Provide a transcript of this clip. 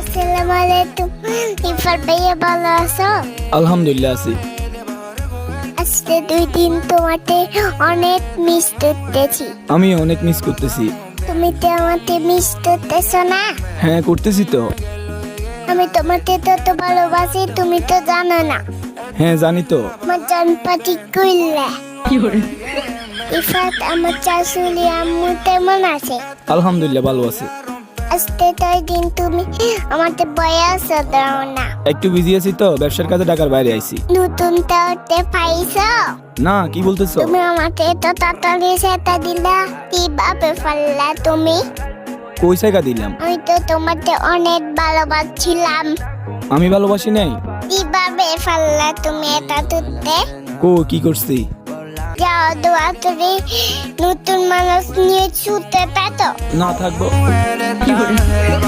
আসসালামু আলাইকুম। ইফার ভাইয়া ভালো আছো? আলহামদুলিল্লাহ আছি। আজকে দুই দিন তোমাকে অনেক মিস করতেছি। আমি অনেক মিস করতেছি। তুমি তো আমাকে মিস করতেছ না? হ্যাঁ করতেছি তো। আমি তোমাকে তত ভালোবাসি তুমি তো জানো না। হ্যাঁ জানি তো। আমার জন্মপাতি করলে ইফাত আমার চাষুলি আম্মু তেমন আছে। আলহামদুলিল্লাহ ভালো আছে। আজকে তাই দিন তুমি আমাকে বয়স দাও না। একটু বিজি আছি তো ব্যবসার কাজে ঢাকার বাইরে আইছি। নতুন পাইছো? না কি বলতেছো? তুমি আমাকে তো তাড়াতাড়ি সেটা দিলা কীভাবে তুমি? কই জায়গা দিলাম? আমি তো তোমাকে অনেক ভালোবাসছিলাম। আমি ভালোবাসি নাই? কীভাবে পারলা তুমি এটা তুলতে? কো কি করছি? যাও দোয়া করে নতুন মানুষ নিয়ে ছুটতে পেত না থাকব। Pasamos